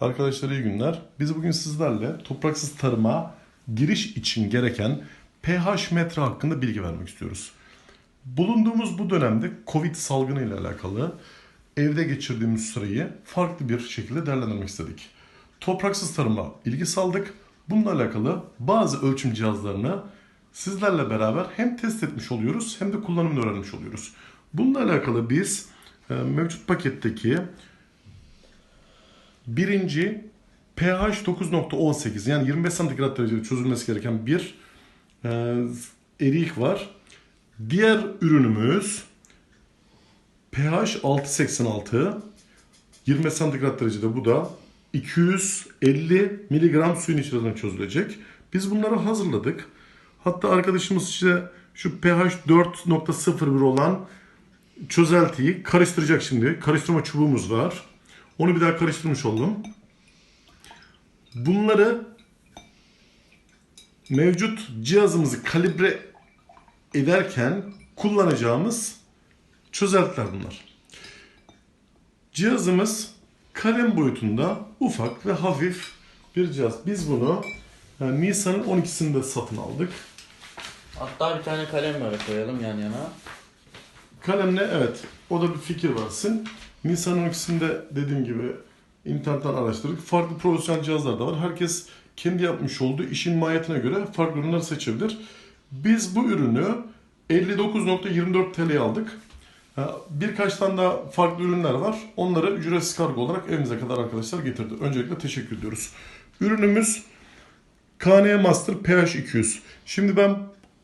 Arkadaşlar iyi günler. Biz bugün sizlerle topraksız tarıma giriş için gereken pH metre hakkında bilgi vermek istiyoruz. Bulunduğumuz bu dönemde Covid salgını ile alakalı evde geçirdiğimiz süreyi farklı bir şekilde değerlendirmek istedik. Topraksız tarıma ilgi saldık. Bununla alakalı bazı ölçüm cihazlarını sizlerle beraber hem test etmiş oluyoruz hem de kullanımını öğrenmiş oluyoruz. Bununla alakalı biz e, mevcut paketteki Birinci pH 9.18 yani 25 santigrat derecede çözülmesi gereken bir e, erik var. Diğer ürünümüz pH 6.86 20 santigrat derecede bu da 250 miligram suyun içerisinde çözülecek. Biz bunları hazırladık. Hatta arkadaşımız işte şu pH 4.01 olan çözeltiyi karıştıracak şimdi. Karıştırma çubuğumuz var. Onu bir daha karıştırmış oldum. Bunları mevcut cihazımızı kalibre ederken kullanacağımız çözeltiler bunlar. Cihazımız kalem boyutunda ufak ve hafif bir cihaz. Biz bunu yani Nisan'ın 12'sinde satın aldık. Hatta bir tane kalem böyle koyalım yan yana. Kalemle evet o da bir fikir varsın. Nisan 12'sinde dediğim gibi internetten araştırdık. Farklı profesyonel cihazlar da var. Herkes kendi yapmış olduğu işin mahiyetine göre farklı ürünler seçebilir. Biz bu ürünü 59.24 TL'ye aldık. Birkaç tane daha farklı ürünler var. Onları ücretsiz kargo olarak evimize kadar arkadaşlar getirdi. Öncelikle teşekkür ediyoruz. Ürünümüz KNE Master PH 200. Şimdi ben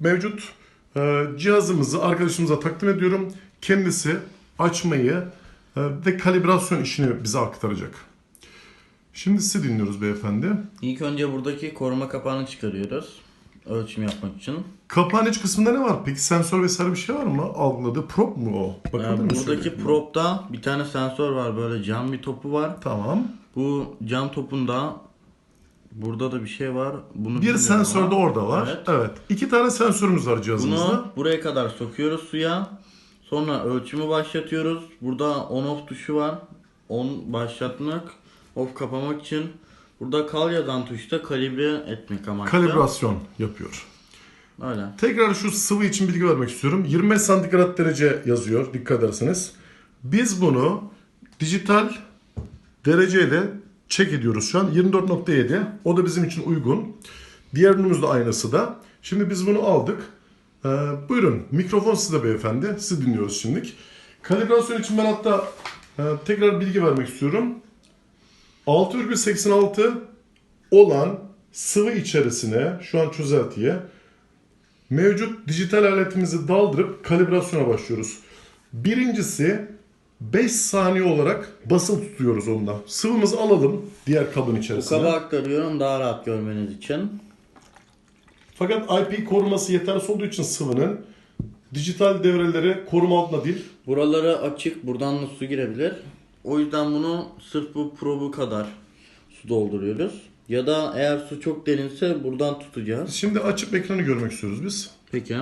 mevcut e, cihazımızı arkadaşımıza takdim ediyorum. Kendisi açmayı ve kalibrasyon işini bize aktaracak. Şimdi sizi dinliyoruz beyefendi. İlk önce buradaki koruma kapağını çıkarıyoruz. Ölçüm yapmak için. Kapağın iç kısmında ne var? Peki sensör vesaire bir şey var mı? Algıladığı prop mu o? Ee, Bakabilir misin buradaki propta bir tane sensör var böyle cam bir topu var. Tamam. Bu cam topunda burada da bir şey var. Bunu Bir sensör de orada var. Evet. Evet. İki tane sensörümüz var cihazımızda. Bunu buraya kadar sokuyoruz suya. Sonra ölçümü başlatıyoruz. Burada on off tuşu var. On başlatmak, off kapamak için. Burada kal yazan tuşta kalibre etmek amaçlı. Kalibrasyon yapıyor. Öyle. Tekrar şu sıvı için bilgi vermek istiyorum. 25 santigrat derece yazıyor dikkat ederseniz. Biz bunu dijital dereceyle check ediyoruz şu an. 24.7. O da bizim için uygun. Diğer ürünümüz de aynısı da. Şimdi biz bunu aldık. Ee, buyurun mikrofon sizde beyefendi. Sizi dinliyoruz şimdilik. Kalibrasyon için ben hatta e, tekrar bilgi vermek istiyorum. 6,86 olan sıvı içerisine şu an çözeltiye mevcut dijital aletimizi daldırıp kalibrasyona başlıyoruz. Birincisi 5 saniye olarak basılı tutuyoruz onda. Sıvımızı alalım diğer kabın Bu içerisine. kaba aktarıyorum daha rahat görmeniz için. Fakat IP koruması yetersiz olduğu için sıvının dijital devreleri koruma altında değil. Buraları açık, buradan da su girebilir. O yüzden bunu sırf bu probu kadar su dolduruyoruz. Ya da eğer su çok derinse buradan tutacağız. Şimdi açıp ekranı görmek istiyoruz biz. Peki.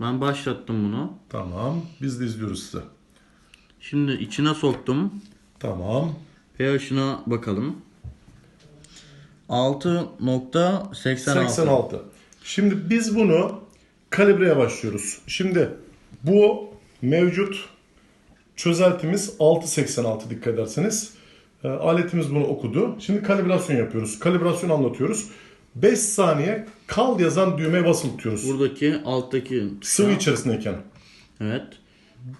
Ben başlattım bunu. Tamam. Biz de izliyoruz size. Şimdi içine soktum. Tamam. pH'ına bakalım. 6.86. 86. Şimdi biz bunu kalibreye başlıyoruz. Şimdi bu mevcut çözeltimiz 6.86 dikkat ederseniz. E, aletimiz bunu okudu. Şimdi kalibrasyon yapıyoruz. Kalibrasyon anlatıyoruz. 5 saniye kal yazan düğmeye basılı tutuyoruz. Buradaki alttaki Sıvı içerisindeyken. Evet.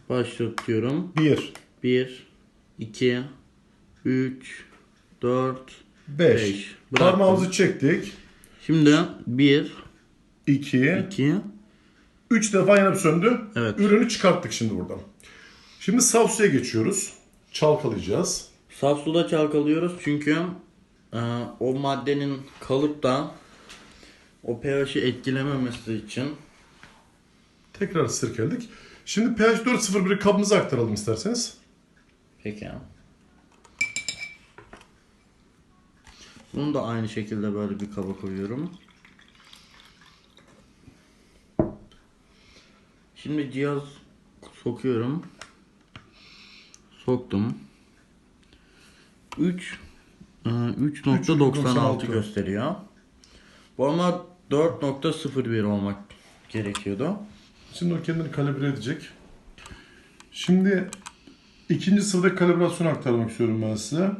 Başlatıyorum. 1, 1 2 3 4 5. Beş. Bıraktım. Parmağımızı çektik. Şimdi 1 2, 2 3 defa yanıp söndü. Evet. Ürünü çıkarttık şimdi buradan. Şimdi saf suya geçiyoruz. Çalkalayacağız. Saf suda çalkalıyoruz çünkü e, o maddenin kalıp da o pH'i etkilememesi için Tekrar sirkeledik. Şimdi pH 4.01'i kabımıza aktaralım isterseniz. peki Bunu da aynı şekilde böyle bir kaba koyuyorum. Şimdi cihaz sokuyorum. Soktum. 3 Ee, 3.96 3.96 gösteriyor. Bu ama 4.01 olmak gerekiyordu. Şimdi o kendini kalibre edecek. Şimdi ikinci sırada kalibrasyonu aktarmak istiyorum ben size.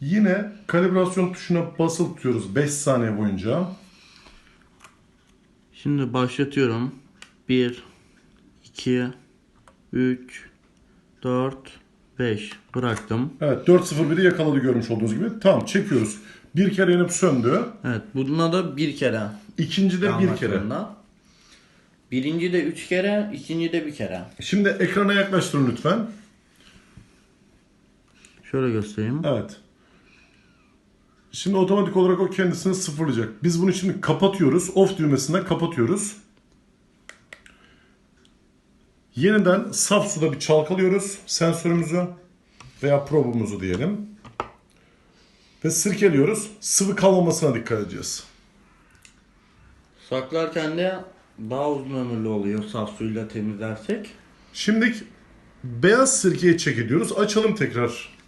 Yine kalibrasyon tuşuna basılı tutuyoruz 5 saniye boyunca. Şimdi başlatıyorum. 1 2 3 4 5 bıraktım. Evet 4.01'i yakaladı görmüş olduğunuz gibi. Tamam çekiyoruz. Bir kere yanıp söndü. Evet buna da bir kere. İkinci de bir kere. Birinci de üç kere, ikinci de bir kere. Şimdi ekrana yaklaştırın lütfen. Şöyle göstereyim. Evet. Şimdi otomatik olarak o kendisini sıfırlayacak. Biz bunu şimdi kapatıyoruz. Off düğmesinden kapatıyoruz. Yeniden saf suda bir çalkalıyoruz sensörümüzü veya probumuzu diyelim. Ve sirkeliyoruz. Sıvı kalmamasına dikkat edeceğiz. Saklarken de daha uzun ömürlü oluyor saf suyla temizlersek. Şimdi beyaz sirkeyi çek ediyoruz. Açalım tekrar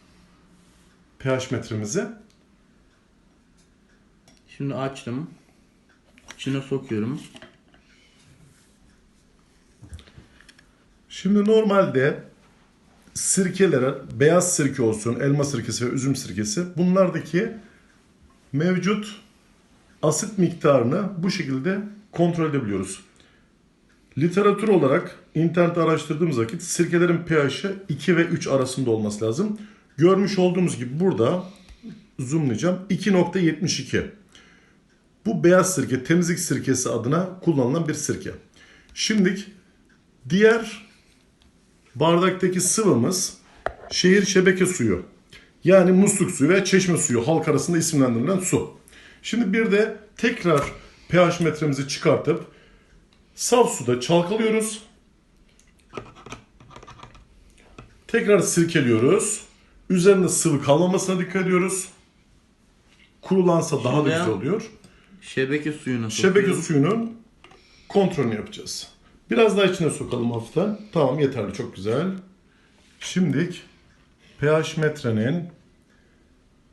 pH metremizi. Şimdi açtım. İçine sokuyorum. Şimdi normalde sirkelere beyaz sirke olsun, elma sirkesi ve üzüm sirkesi bunlardaki mevcut asit miktarını bu şekilde kontrol edebiliyoruz. Literatür olarak internette araştırdığımız vakit sirkelerin pH'i 2 ve 3 arasında olması lazım. Görmüş olduğumuz gibi burada zoomlayacağım 2.72. Bu beyaz sirke temizlik sirkesi adına kullanılan bir sirke. Şimdi diğer bardaktaki sıvımız şehir şebeke suyu. Yani musluk suyu veya çeşme suyu halk arasında isimlendirilen su. Şimdi bir de tekrar pH metremizi çıkartıp saf suda çalkalıyoruz. Tekrar sirkeliyoruz. Üzerinde sıvı kalmamasına dikkat ediyoruz. Kurulansa daha da Şimdi- güzel oluyor. Şebeke suyuna Şebeke suyunun kontrolünü yapacağız. Biraz daha içine sokalım hafiften. Tamam yeterli çok güzel. Şimdi pH metrenin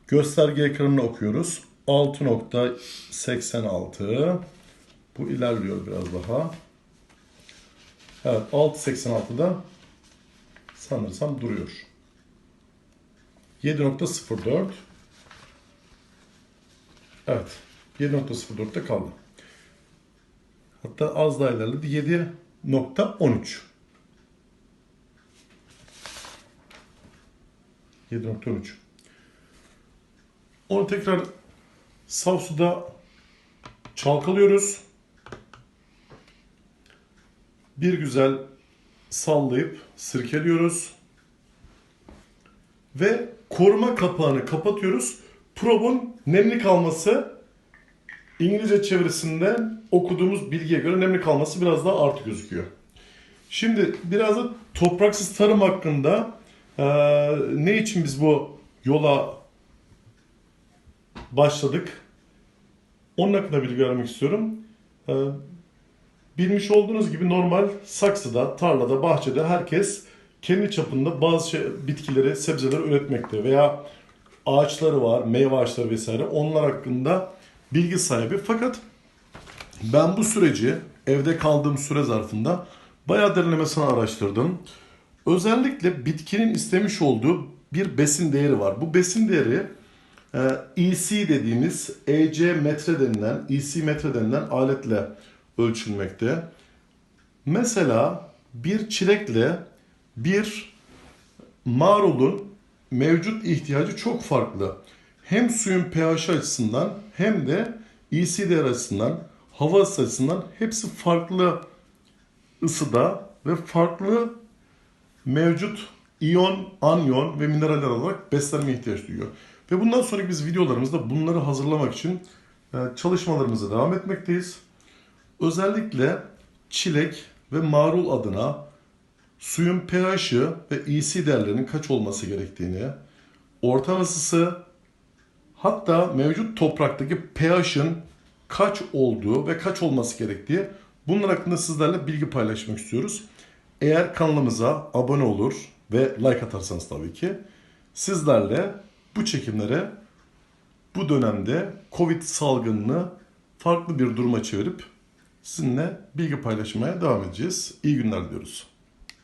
gösterge ekranını okuyoruz. 6.86 Bu ilerliyor biraz daha. Evet 6.86'da sanırsam duruyor. 7.04 Evet. 7.04'te kaldı. Hatta az daha ilerledi. 7.13. 7.13. Onu tekrar saf suda çalkalıyoruz. Bir güzel sallayıp sirkeliyoruz. Ve koruma kapağını kapatıyoruz. Probun nemli kalması İngilizce çevirisinden okuduğumuz bilgiye göre nemli kalması biraz daha artı gözüküyor. Şimdi biraz da topraksız tarım hakkında eee, ne için biz bu yola başladık? Onun hakkında bilgi vermek istiyorum. Eee, bilmiş olduğunuz gibi normal saksıda, tarlada, bahçede herkes kendi çapında bazı şey, bitkileri, sebzeleri üretmekte veya ağaçları var, meyve ağaçları vesaire. Onlar hakkında bilgi sahibi. Fakat ben bu süreci evde kaldığım süre zarfında bayağı derinlemesine araştırdım. Özellikle bitkinin istemiş olduğu bir besin değeri var. Bu besin değeri e, EC dediğimiz EC metre denilen, EC metre denilen aletle ölçülmekte. Mesela bir çilekle bir marulun mevcut ihtiyacı çok farklı. Hem suyun pH açısından hem de EC açısından, hava ısı açısından hepsi farklı ısıda ve farklı mevcut iyon, anyon ve mineraller olarak beslenme ihtiyaç duyuyor. Ve bundan sonraki biz videolarımızda bunları hazırlamak için e, çalışmalarımıza devam etmekteyiz. Özellikle çilek ve marul adına suyun pH'ı ve EC değerlerinin kaç olması gerektiğini, ortam ısısı, hatta mevcut topraktaki pH'ın kaç olduğu ve kaç olması gerektiği bunlar hakkında sizlerle bilgi paylaşmak istiyoruz. Eğer kanalımıza abone olur ve like atarsanız tabii ki sizlerle bu çekimlere bu dönemde Covid salgınını farklı bir duruma çevirip sizinle bilgi paylaşmaya devam edeceğiz. İyi günler diliyoruz.